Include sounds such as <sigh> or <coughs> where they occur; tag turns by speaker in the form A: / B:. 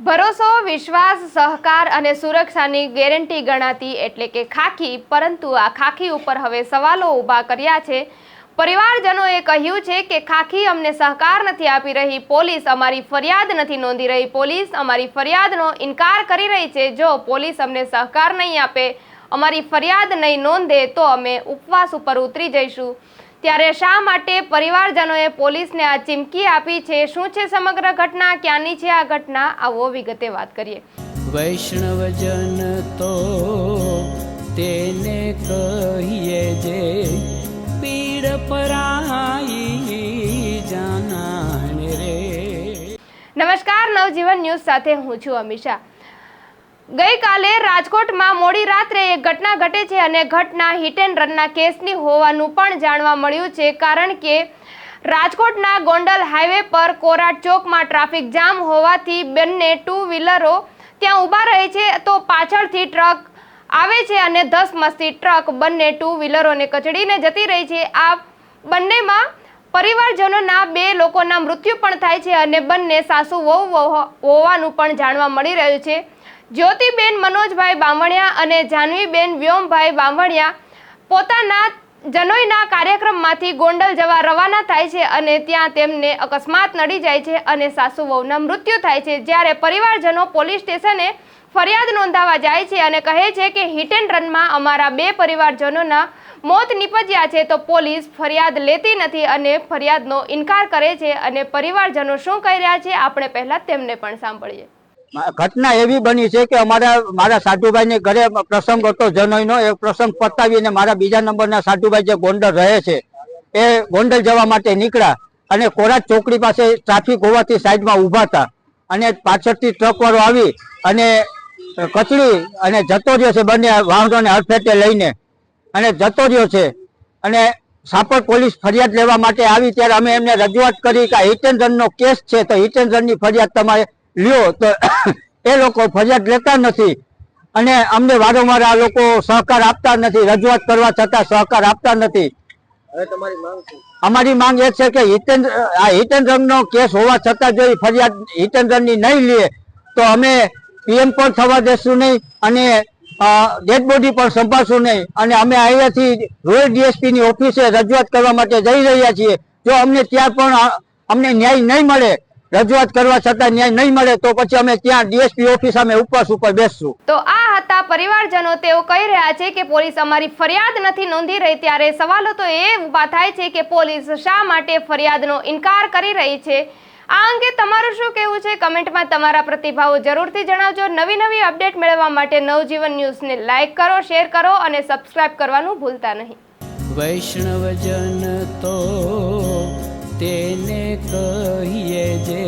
A: ભરોસો, વિશ્વાસ, સહકાર અને સુરક્ષાની ગેરંટી ગણાતી એટલે કે ખાખી, પરંતુ આ ખાખી ઉપર હવે સવાલો ઊભા કર્યા છે. પરિવારજનોએ કહ્યું છે કે ખાખી અમને સહકાર નથી આપી રહી, પોલીસ અમારી ફરિયાદ નથી નોંધી રહી, પોલીસ અમારી ફરિયાદનો ઇનકાર કરી રહી છે. જો પોલીસ અમને સહકાર નહીં આપે, અમારી ફરિયાદ નહીં નોંધે, તો અમે ઉપવાસ ઉપર ઉતરી જઈશું. ત્યારે શા માટે પરિવારજનોએ પોલીસને આ ચીમકી આપી છે? શું છે સમગ્ર ઘટના? ક્યાંની છે આ ઘટના? આવો વિગતે વાત કરીએ.
B: વૈષ્ણવજન તો તેને કહીએ જે પીડ પરાઈ જાનાને રે.
A: નમસ્કાર નવજીવન ન્યૂઝ સાથે હું છું અમિષા. ગઈકાલે રાજકોટમાં મોડી રાત્રે એક ઘટના ઘટે છે અને ઘટના હિટ એન્ડ રનના કેસની હોવાનું પણ જાણવા મળ્યું છે, કારણ કે રાજકોટના ગોંડલ હાઈવે પર કોરાટ ચોકમાં ટ્રાફિક જામ હોવાથી બંને ટુ વ્હીલરો ત્યાં ઊભા રહે છે તો પાછળથી ટ્રક આવે છે અને ધસ મસ્તી ટ્રક બંને ટુ વ્હીલરોને કચડીને જતી રહી છે. આ બંનેમાં પરિવારજનોના બે લોકોના મૃત્યુ પણ થાય છે અને બંને સાસુ વહુ- હોવાનું પણ જાણવા મળી રહ્યું છે. જ્યોતિબેન મનોજભાઈ બામણિયા અને જાનવીબેન વ્યોમભાઈ બામણિયા પોતાના જનોઈના કાર્યક્રમમાંથી ગોંડલ જવા રવાના થાય છે અને ત્યાં તેમને અકસ્માત નડી જાય છે અને સાસુ વહુના મૃત્યુ થાય છે. જ્યારે પરિવારજનો પોલીસ સ્ટેશને ફરિયાદ નોંધાવા જાય છે અને કહે છે કે હિટ એન્ડ રનમાં અમારા બે પરિવારજનોના મોત નીપજ્યા છે, તો પોલીસ ફરિયાદ લેતી નથી અને ફરિયાદનો ઇનકાર કરે છે અને પરિવારજનો શું કહી રહ્યા છે, આપણે પહેલાં તેમને પણ સાંભળીએ.
C: ઘટના એવી બની છે કે અમારા, મારા સાધુભાઈ ને ઘરે પ્રસંગ હતો જનોઈનો એ પ્રસંગ પતાવીને મારા બીજા નંબરના સાધુભાઈ જે ગોંડલ રહે છે, એ ગોંડલ જવા માટે નીકળ્યા અને કોરાજ ચોકડી પાસે ટ્રાફિક હોવાથી સાઈડમાં ઊભા હતા. અને પાછળથી ટ્રક વાળો આવી અને કચડી અને જતો રહ્યો છે બંને વાહનોને હડફેટે લઈને. અને જતો રહ્યો છે અને સાપર પોલીસ ફરિયાદ લેવા માટે આવી, ત્યારે અમે એમને રજૂઆત કરી કે હિટ એન્ડ કેસ છે, તો હિટ એન્ડ ફરિયાદ તમારે લ્યો તો <coughs> એ લોકો ફરિયાદ લેતા નથી. અને અમને વારંવાર આ લોકો સહકાર આપતા નથી રજૂઆત કરવા છતાં સહકાર આપતા નથી. અમારી માંગ એ છે કે હિતેન્દ્ર આ હિતેન્દ્રનો કેસ હોવા છતાં જો ફરિયાદ હિતેન્દ્રની નહીં લે તો અમે પીએમ પણ થવા દેશું નહીં અને ડેડ બોડી પણ સંભાળશું નહીં. અને અમે અહીંયાથી રોયલ ડીએસપીની ઓફિસે રજૂઆત કરવા માટે જઈ રહ્યા છીએ. જો અમને ત્યાં પણ અમને ન્યાય નહીં મળે રજૂઆત કરવા છતાં ન્યાય નહીં મળે તો પછી અમે ત્યાં ડીએસપી ઓફિસ અમે ઉપવાસ ઉપર બેસશું?
A: તો આ હતા પરિવારજનો. તેઓ કહી રહ્યા છે કે પોલીસ અમારી ફરિયાદ નથી નોંધી રહી ત્યારે સવાલો તો એ ઊભા થાય છે કે પોલીસ શા માટે ફરિયાદનો ઇનકાર કરી રહી છે. આ અંગે તમારું શું કહેવું છે? કમેન્ટમાં તમારા પ્રતિભાવો જરૂરથી જણાવજો. નવી નવી અપડેટ મેળવવા માટે નવજીવન ન્યૂઝને લાઇક કરો શેર કરો અને સબસ્ક્રાઇબ કરવાનું ભૂલતા નહીં.
B: વૈષ્ણવજન તો તેને કહીએ જે